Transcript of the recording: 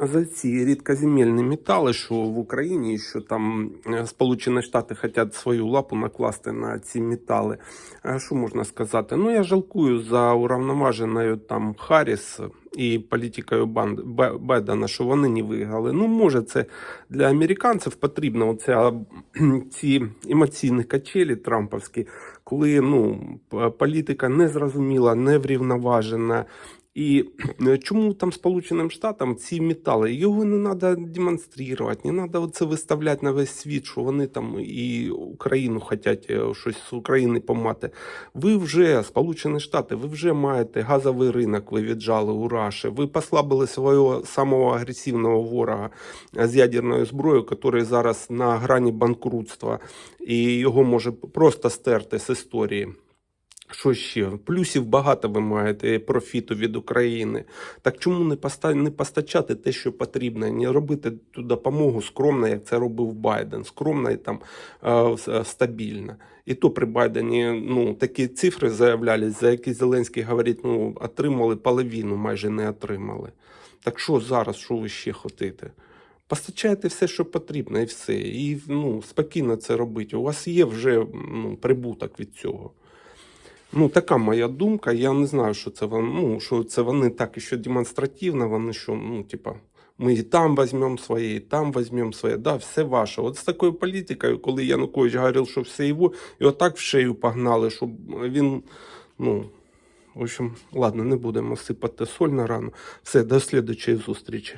за ці рідкоземельні метали, що в Україні, що там е, Сполучені Штати хочуть свою лапу накласти на ці метали. Що можна сказати? Ну, я жалкую за уравноваженою там Харріс і політикою Байдена, що вони не виграли. Ну, може, це для американців потрібно оця, ці емоційні качелі трамповські, коли ну, політика незрозуміла, неврівноважена. І е, чому там Сполученим Штатам ці метали? Його не треба демонструвати, не треба це виставляти на весь світ, що вони там і Україну хочуть е, щось з України помати. Ви вже, Сполучені Штати, ви вже маєте газовий ринок, ви віджали у Раші, ви послабили свого самого агресивного ворога е, з ядерною зброєю, який зараз на грані банкрутства, і його може просто стерти з історії. Що ще? Плюсів багато ви маєте профіту від України. Так чому не, поста... не постачати те, що потрібно, не робити ту допомогу скромно, як це робив Байден, скромно і там е, стабільно. І то при Байдені ну, такі цифри заявлялись, за які Зеленський говорить, ну, отримали половину, майже не отримали. Так що зараз, що ви ще хотите? Постачайте все, що потрібно, і все. І ну, спокійно це робити. У вас є вже ну, прибуток від цього. Ну, така моя думка. Я не знаю, що це вони, ну, що це вони так і що демонстративно, вони що, ну, типа, ми і там візьмемо своє, і там візьмемо своє. Да, все ваше. От з такою політикою, коли Янукович говорив, що все його, і отак в шею погнали, щоб він, ну, в общем, ладно, не будемо сипати соль на рану. Все, до слідчої зустрічі.